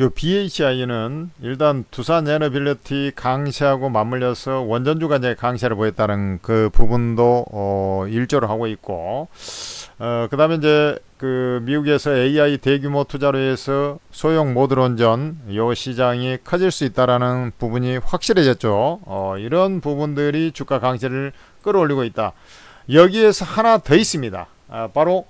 요 BHI는 일단 두산 에너빌리티 강세하고 맞물려서 원전주가 이제 강세를 보였다는 그 부분도 어 일조를 하고 있고 어 그다음에 이제 그 미국에서 AI 대규모 투자로 해서 소형 모듈 원전 요 시장이 커질 수 있다라는 부분이 확실해졌죠. 어 이런 부분들이 주가 강세를 끌어올리고 있다. 여기에서 하나 더 있습니다. 아, 바로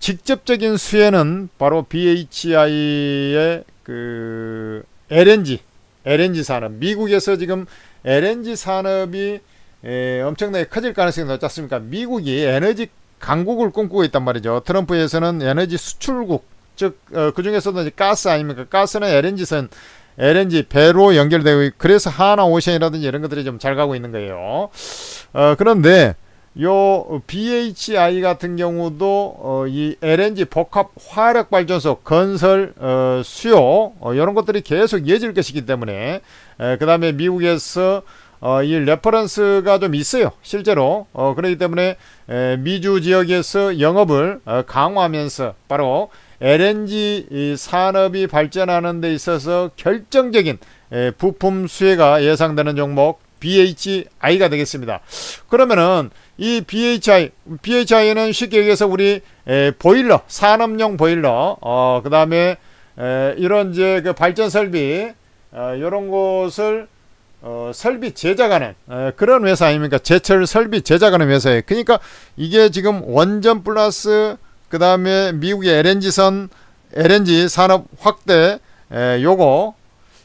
직접적인 수혜는 바로 BHI의 그 LNG, LNG 산업, 미국에서 지금 LNG 산업이 에, 엄청나게 커질 가능성이 높지 않습니까? 미국이 에너지 강국을 꿈꾸고 있단 말이죠. 트럼프에서는 에너지 수출국, 즉, 어, 그 중에서도 이제 가스 아닙니까? 가스는 LNG선, LNG 배로 연결되고, 있- 그래서 하나 오션이라든지 이런 것들이 좀 잘 가고 있는 거예요. 어, 그런데, 요 BHI 같은 경우도 어, 이 LNG 복합 화력 발전소 건설 어, 수요 어, 이런 것들이 계속 이어질 것이기 때문에 그 다음에 미국에서 어, 이 레퍼런스가 좀 있어요 실제로. 어, 그렇기 때문에 에, 미주 지역에서 영업을 어, 강화하면서 바로 LNG 이 산업이 발전하는 데 있어서 결정적인 에, 부품 수혜가 예상되는 종목 BHI가 되겠습니다. 그러면은 이 BHI, BHI는 쉽게 얘기해서 우리 에, 보일러, 산업용 보일러, 어, 그 다음에 이런 이제 그 발전 설비, 어, 이런 것을 어, 설비 제작하는 에, 그런 회사 아닙니까? 제철 설비 제작하는 회사예요. 그러니까 이게 지금 원전 플러스 그 다음에 미국의 LNG선 LNG 산업 확대 에, 요거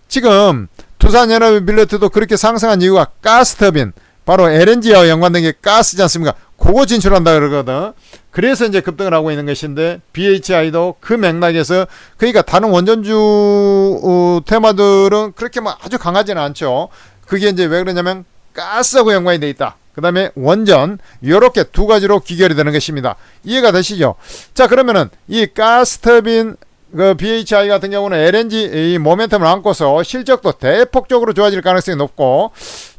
지금 두산 에너빌리티도 그렇게 상승한 이유가 가스 터빈 바로 LNG와 연관된 게 가스지 않습니까? 그거 진출한다 그러거든. 그래서 이제 급등을 하고 있는 것인데 BHI도 그 맥락에서 그러니까 다른 원전주 어, 테마들은 그렇게 막 아주 강하지는 않죠. 그게 이제 왜 그러냐면 가스하고 연관이 돼 있다. 그 다음에 원전 이렇게 두 가지로 귀결이 되는 것입니다. 이해가 되시죠? 자 그러면은 이 가스 터빈 그 BHI 같은 경우는 LNG 이 모멘텀을 안고서 실적도 대폭적으로 좋아질 가능성이 높고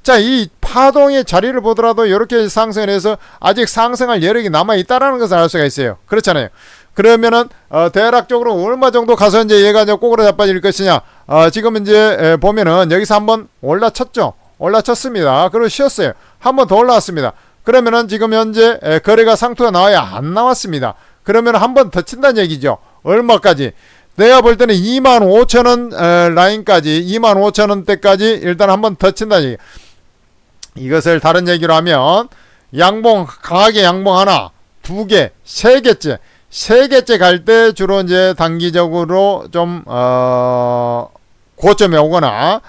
자 이 파동의 자리를 보더라도 이렇게 상승을 해서 아직 상승할 여력이 남아 있다라는 것을 알 수가 있어요. 그렇잖아요. 그러면은 어, 대략적으로 얼마 정도 가서 이제 얘가 이제 꼬그러 자빠질 것이냐? 어, 지금 이제 에, 보면은 여기서 한번 올라쳤죠. 올라쳤습니다. 그리고 쉬었어요. 한번 더 올라왔습니다. 그러면은 지금 현재 에, 거래가 상투가 나와야 안 나왔습니다. 그러면 한번 더 친다는 얘기죠. 얼마까지? 내가 볼 때는 2만 5천 원 에, 라인까지 2만 5천 원대까지 일단 한번더 얘기. 이것을 다른 얘기로 하면 양봉 강하게 양봉 하나, 두 개, 세 개째, 세 개째 갈 때 주로 이제 단기적으로 좀 어, 고점에 오거나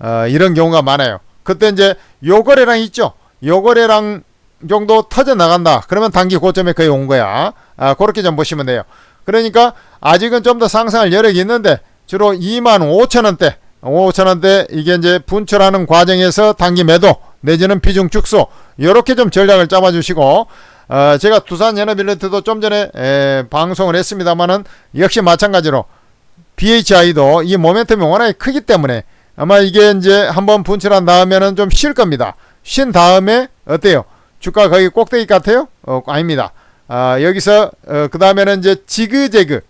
어, 이런 경우가 많아요. 그때 이제 요 거래랑 있죠. 요 거래랑 정도 터져 나간다. 그러면 단기 고점에 거의 온 거야. 아, 그렇게 좀 보시면 돼요. 그러니까 아직은 좀 더 상승할 여력이 있는데 주로 2만 5천 원대, 5천 원대 이게 이제 분출하는 과정에서 단기 매도 내지는 비중 축소 이렇게 좀 전략을 잡아주시고 어, 제가 두산 에너빌리티도 좀 전에 에, 방송을 했습니다만은 역시 마찬가지로 BHI도 이 모멘텀이 워낙에 크기 때문에 아마 이게 이제 한번 분출한 다음에는 좀 쉴 겁니다. 쉰 다음에 어때요? 주가 거기 꼭대기 같아요? 어, 아닙니다. 아, 여기서 어, 그 다음에는 이제 지그재그.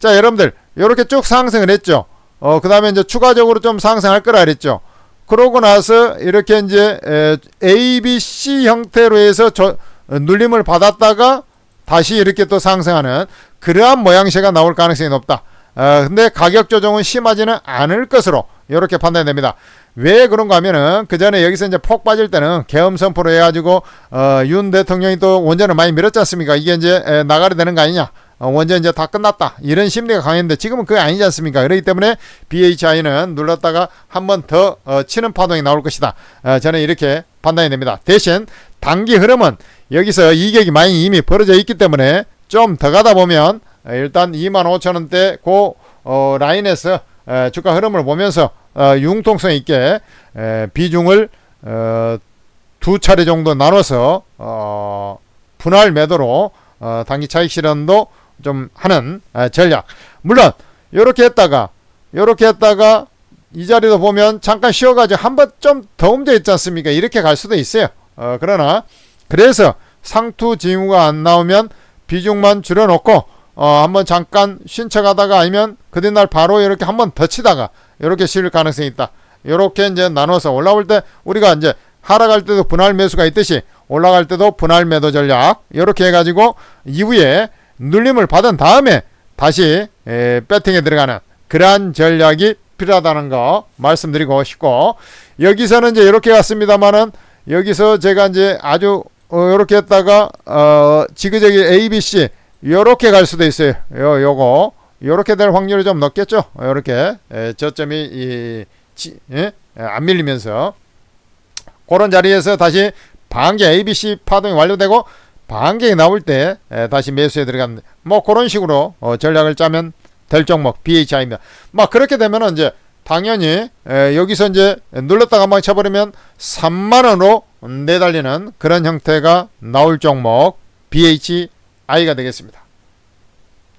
자, 여러분들 이렇게 쭉 상승을 했죠. 어, 그 다음에 이제 추가적으로 좀 상승할 거라 그랬죠. 그러고 나서 이렇게 이제 에, A, B, C 형태로 해서 저, 어, 눌림을 받았다가 다시 이렇게 또 상승하는 그러한 모양새가 나올 가능성이 높다. 어, 근데 가격 조정은 심하지는 않을 것으로 이렇게 판단됩니다. 왜 그런가 하면은 그 전에 여기서 이제 폭 빠질 때는 계엄 선포로 해가지고 어, 윤 대통령이 또 원전을 많이 밀었지 않습니까? 이게 이제 에, 나가야 되는 거 아니냐? 어, 원전 이제 다 끝났다. 이런 심리가 강했는데 지금은 그게 아니지 않습니까? 그렇기 때문에 BHI는 눌렀다가 한 번더 어, 치는 파동이 나올 것이다. 어, 저는 이렇게 판단이 됩니다. 대신 단기 흐름은 여기서 이격이 많이 이미 벌어져 있기 때문에 좀 더 가다 보면 어, 일단 25,000원대 고 어, 라인에서 에, 주가 흐름을 보면서 어, 융통성 있게 에, 비중을 어, 두 차례 정도 나눠서 어, 분할 매도로 어, 단기 차익 실현도 좀 하는 에, 전략. 물론 이렇게 했다가 이렇게 했다가 이 자리도 보면 잠깐 쉬어가지고 한 번 좀 더 움직여 있지 않습니까? 이렇게 갈 수도 있어요. 어, 그러나 그래서 상투 징후가 안 나오면 비중만 줄여놓고 어, 한번 잠깐 쉰 척하다가 아니면 그 뒷날 바로 이렇게 한번 더 치다가 이렇게 실 가능성이 있다. 이렇게 이제 나눠서 올라올 때 우리가 이제 하락할 때도 분할 매수가 있듯이 올라갈 때도 분할 매도 전략 이렇게 해가지고 이후에 눌림을 받은 다음에 다시 에, 배팅에 들어가는 그러한 전략이 필요하다는 거 말씀드리고 싶고 여기서는 이제 이렇게 갔습니다만은 여기서 제가 이제 아주 어, 이렇게 했다가 어, 지그재기 ABC 요렇게 갈 수도 있어요. 요 요거 요렇게 될 확률이 좀 높겠죠. 요렇게 에, 저점이 이 지, 예? 에, 안 밀리면서 그런 자리에서 다시 반개 ABC 파동이 완료되고 반개가 나올 때 에, 다시 매수에 들어가는 뭐 그런 식으로 어, 전략을 짜면 될 종목 BHI입니다. 막 그렇게 되면은 이제 당연히 에, 여기서 이제 눌렀다가 한번 쳐버리면 3만 원으로 내달리는 그런 형태가 나올 종목 BHI 가 되겠습니다.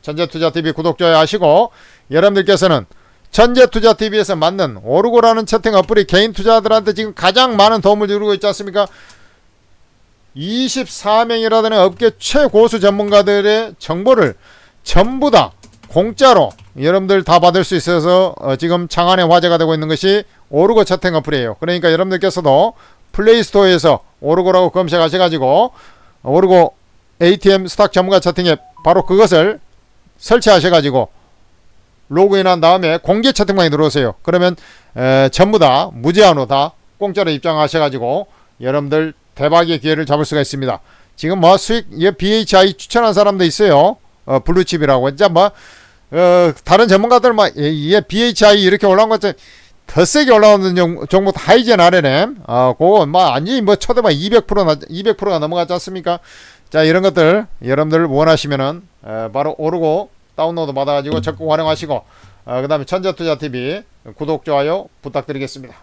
전재투자TV 구독, 좋아요 하시고 여러분들께서는 전재투자TV에서 만든 오르고라는 채팅 어플이 개인 투자자들한테 지금 가장 많은 도움을 주고 있지 않습니까? 24명이라는 업계 최고수 전문가들의 정보를 전부 다 공짜로 여러분들 다 받을 수 있어서 어, 지금 장안의 화제가 되고 있는 것이 오르고 채팅 어플이에요. 그러니까 여러분들께서도 플레이스토어에서 오르고라고 검색하셔가지고 오르고 ATM 스탁 전문가 채팅 앱 바로 그것을 설치하셔가지고 로그인한 다음에 공개 채팅방에 들어오세요. 그러면 에, 전부 다 무제한으로 다 공짜로 입장하셔가지고 여러분들 대박의 기회를 잡을 수가 있습니다. 지금 뭐 수익 예, BHI 추천한 사람도 있어요. 어, 블루칩이라고 진짜 뭐 어, 다른 전문가들 막 예, 예, BHI 이렇게 올라온 것 같아. 더 세게 올라오는 종- 종목 하이젠 RNM 아 그거 뭐 완전히 뭐 쳐다봐 200%나 200%가 넘어갔지 않습니까? 자 이런 것들 여러분들 원하시면은 에, 바로 오르고 다운로드 받아가지고 적극 활용하시고 어, 그다음에 천재투자 TV 구독 좋아요 부탁드리겠습니다.